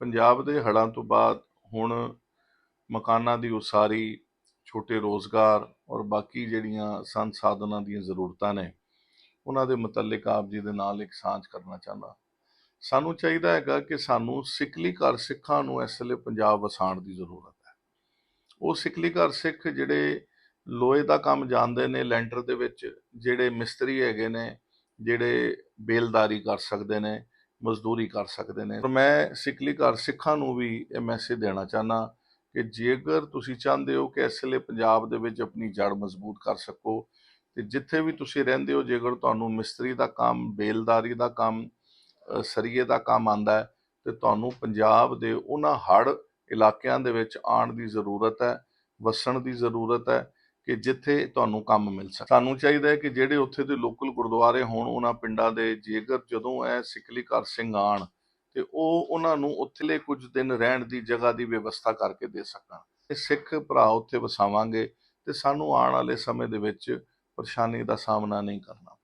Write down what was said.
ਪੰਜਾਬ ਦੇ ਹੜ੍ਹਾਂ ਤੋਂ ਬਾਅਦ ਹੁਣ ਮਕਾਨਾਂ ਦੀ ਉਸਾਰੀ, ਛੋਟੇ ਰੋਜ਼ਗਾਰ ਔਰ ਬਾਕੀ ਜਿਹੜੀਆਂ ਸੰਸਾਧਨਾਂ ਦੀਆਂ ਜ਼ਰੂਰਤਾਂ ਨੇ, ਉਹਨਾਂ ਦੇ ਮੁਤਲਕ ਆਪ ਜੀ ਦੇ ਨਾਲ ਇੱਕ ਸਾਂਝ ਕਰਨਾ ਚਾਹੁੰਦਾ। ਸਾਨੂੰ ਚਾਹੀਦਾ ਹੈਗਾ ਕਿ ਸਾਨੂੰ ਸਿੱਕਲੀ ਘਰ ਸਿੱਖਾਂ ਨੂੰ ਇਸ ਵੇਲੇ ਪੰਜਾਬ ਵਸਾਣ ਦੀ ਜ਼ਰੂਰਤ ਹੈ। ਉਹ ਸਿੱਕਲੀ ਘਰ ਸਿੱਖ ਜਿਹੜੇ ਲੋਹੇ ਦਾ ਕੰਮ ਜਾਣਦੇ ਨੇ, ਲੈਂਟਰ ਦੇ ਵਿੱਚ ਜਿਹੜੇ ਮਿਸਤਰੀ ਹੈਗੇ ਨੇ, ਜਿਹੜੇ ਬੇਲਦਾਰੀ ਕਰ ਸਕਦੇ ਨੇ ਮਜ਼ਦੂਰੀ ਕਰ ਸਕਦੇ ਨੇ। ਪਰ ਮੈਂ ਸਿੱਕਲੀ ਘਰ ਸਿੱਖਾਂ ਨੂੰ ਵੀ ਇਹ ਮੈਸੇਜ ਦੇਣਾ ਚਾਹਨਾ ਕਿ ਜੇਕਰ ਤੁਸੀਂ ਚਾਹੁੰਦੇ ਹੋ ਕਿ ਇਸ ਲਈ ਪੰਜਾਬ ਦੇ ਵਿੱਚ ਆਪਣੀ ਜੜ ਮਜ਼ਬੂਤ ਕਰ ਸਕੋ, ਤੇ ਜਿੱਥੇ ਵੀ ਤੁਸੀਂ ਰਹਿੰਦੇ ਹੋ, ਜੇਕਰ ਤੁਹਾਨੂੰ ਮਿਸਤਰੀ ਦਾ ਕੰਮ, ਬੇਲਦਾਰੀ ਦਾ ਕੰਮ ਸਰੀਏ ਦਾ ਕੰਮ ਆਂਦਾ ਹੈ, ਤੇ ਤੁਹਾਨੂੰ ਪੰਜਾਬ ਦੇ ਉਹਨਾਂ ਹੜ ਇਲਾਕਿਆਂ ਦੇ ਵਿੱਚ ਆਉਣ ਦੀ ਜ਼ਰੂਰਤ ਹੈ, ਵਸਣ ਦੀ ਜ਼ਰੂਰਤ ਹੈ ਕਿ ਜਿੱਥੇ ਤੁਹਾਨੂੰ ਕੰਮ ਮਿਲ ਸਕੇ। ਸਾਨੂੰ ਚਾਹੀਦਾ ਹੈ ਕਿ ਜਿਹੜੇ ਉੱਥੇ ਦੇ ਲੋਕਲ ਗੁਰਦੁਆਰੇ ਹੋਣ, ਉਹਨਾਂ ਪਿੰਡਾਂ ਦੇ, ਜੇਕਰ ਜਦੋਂ ਇਹ ਸਿੱਕਲੀ ਘਰ ਸਿੰਘ ਆਣ ਤੇ ਉਹ ਉਹਨਾਂ ਨੂੰ ਉੱਥੇਲੇ ਕੁਝ ਦਿਨ ਰਹਿਣ ਦੀ ਜਗ੍ਹਾ ਦੀ ਵਿਵਸਥਾ ਕਰਕੇ ਦੇ ਸਕਣ। ਤੇ ਸਿੱਖ ਭਰਾ ਉੱਥੇ ਵਸਾਵਾਂਗੇ ਤੇ ਸਾਨੂੰ ਆਉਣ ਵਾਲੇ ਸਮੇਂ ਦੇ ਵਿੱਚ ਪਰੇਸ਼ਾਨੀ ਦਾ ਸਾਹਮਣਾ ਨਹੀਂ ਕਰਨਾ।